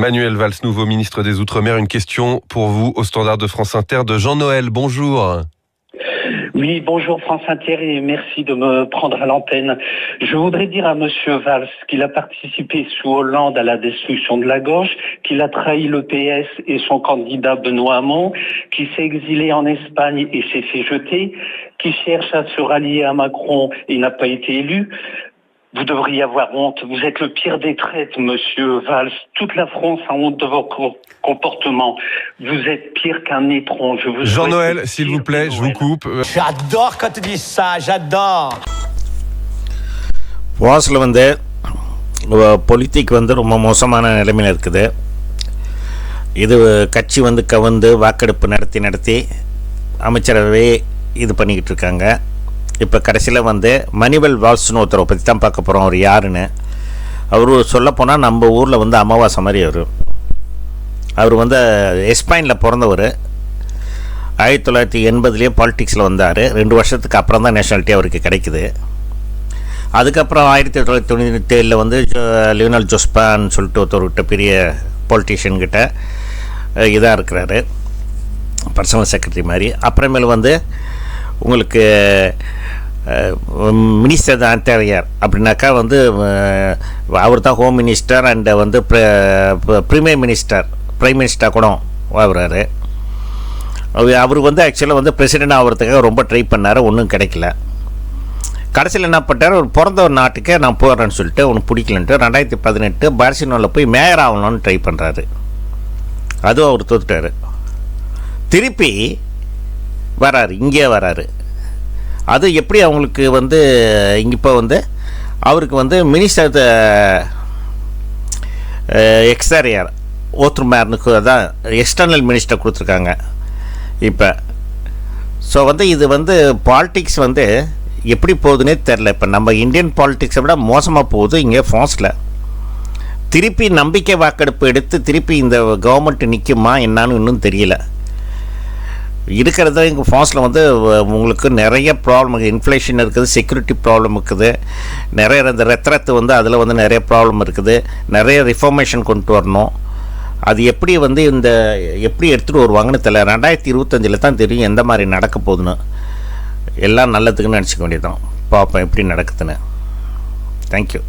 Manuel Valls, nouveau ministre des Outre-mer. Une question pour vous au standard de France Inter de Jean-Noël. Bonjour. Oui, bonjour France Inter et merci de me prendre à l'antenne. Je voudrais dire à Monsieur Valls qu'il a participé sous Hollande à la destruction de la gauche, qu'il a trahi le PS et son candidat Benoît Hamon, qui s'est exilé en Espagne et s'est fait jeter, qui cherche à se rallier à Macron et n'a pas été élu. Vous devriez avoir honte. Vous êtes le pire des traites, monsieur Valls. Toute la France a honte de vos comportements. Vous êtes pire qu'un étron. Je vous Jean-Noël, s'il vous plaît, je vous coupe. J'adore quand tu dis ça, j'adore. வாஸில் வந்து politic வந்து ரொம்ப மோசமான நிலைமையில் இருக்குது இது கட்சி வந்து கவுந்து வாக்கெடுப்பு நடத்தி நடத்தி அமைச்சரவை இது பண்ணிக்கிட்டு இருக்காங்க இப்போ கடைசியில் வந்து மணிவல் வால்ஸ்னு ஒருத்தரை பற்றி தான் பார்க்க போகிறோம் அவர் யாருன்னு? அவர் சொல்லப்போனால் நம்ம ஊரில் வந்து அமாவாசை மாதிரி அவர். அவர் வந்து எஸ்பைனில் பிறந்தவர். ஆயிரத்தி தொள்ளாயிரத்தி எண்பதுலேயே பாலிடிக்ஸில் வந்தார். ரெண்டு வருஷத்துக்கு அப்புறம் தான் நேஷனாலிட்டி அவருக்கு கிடைக்குது. அதுக்கப்புறம் ஆயிரத்தி தொள்ளாயிரத்தி தொண்ணூற்றி ஏழில் வந்து லியோனல் ஜோஸ்பான்னு சொல்லிட்டு ஒருத்தர்கிட்ட பெரிய பொலிட்டீஷியன்கிட்ட இதாக இருக்கிறாரு. பர்சனல் செக்ரட்டரி மாதிரி. அப்புறமேல் வந்து உங்களுக்கு மினிஸ்டர் தான் தேவையார் அப்படின்னாக்கா வந்து அவர் தான் ஹோம் மினிஸ்டர் அண்டு வந்து ப்ரீமியர் மினிஸ்டர் ப்ரைம் மினிஸ்டர் கூட ஆகுறாரு அவர் வந்து ஆக்சுவலாக வந்து பிரசிடென்ட் ஆகிறதுக்காக ரொம்ப ட்ரை பண்ணார் ஒன்றும் கிடைக்கல. கடைசியில் என்ன பண்ணார் ஒரு பிறந்த ஒரு நாட்டுக்கே நான் போகிறேன்னு சொல்லிட்டு ஒன்று பிடிக்கலன்ட்டு ரெண்டாயிரத்தி பதினெட்டு பார்சினோவில் போய் மேயர் ஆகணும்னு ட்ரை பண்ணுறாரு அதுவும் அவர் தோத்துட்டார். திருப்பி வராரு இங்கே வராரு. அது எப்படி அவங்களுக்கு வந்து இங்கே இப்போ வந்து அவருக்கு வந்து மினிஸ்டர் எக்ஸ்டரியர் ஓத்ருமேர்னுக்கு தான் எக்ஸ்டர்னல் மினிஸ்டர் கொடுத்துருக்காங்க. இப்போ ஸோ வந்து இது வந்து பாலிட்டிக்ஸ் வந்து எப்படி போகுதுன்னே தெரில இப்போ நம்ம இந்தியன் பாலிட்டிக்ஸை விட மோசமாக போகுது இங்கே ஃப்ரான்ஸில் திருப்பி நம்பிக்கை வாக்கெடுப்பு எடுத்து திருப்பி இந்த கவர்மெண்ட் நிற்குமா என்னான்னு இன்னும் தெரியல. இருக்கிறத இங்கே ஃபாஸ்ட்டில் வந்து உங்களுக்கு நிறைய ப்ராப்ளம் இருக்குது இன்ஃப்ளேஷன் இருக்குது செக்யூரிட்டி ப்ராப்ளம் இருக்குது. நிறைய இந்த ரெத்தரத்து வந்து அதில் வந்து நிறைய ப்ராப்ளம் இருக்குது. நிறைய ரிஃபர்மேஷன் கொண்டு வரணும். அது எப்படி வந்து இந்த எப்படி எடுத்துகிட்டு வருவாங்கன்னு தெரியல. ரெண்டாயிரத்தி இருபத்தஞ்சில் தான் தெரியும் எந்த மாதிரி நடக்க போகுதுன்னு. எல்லாம் நல்லதுக்குன்னு நினச்சிக்க வேண்டியதான் பார்ப்போம் எப்படி நடக்குதுன்னு. தேங்க்யூ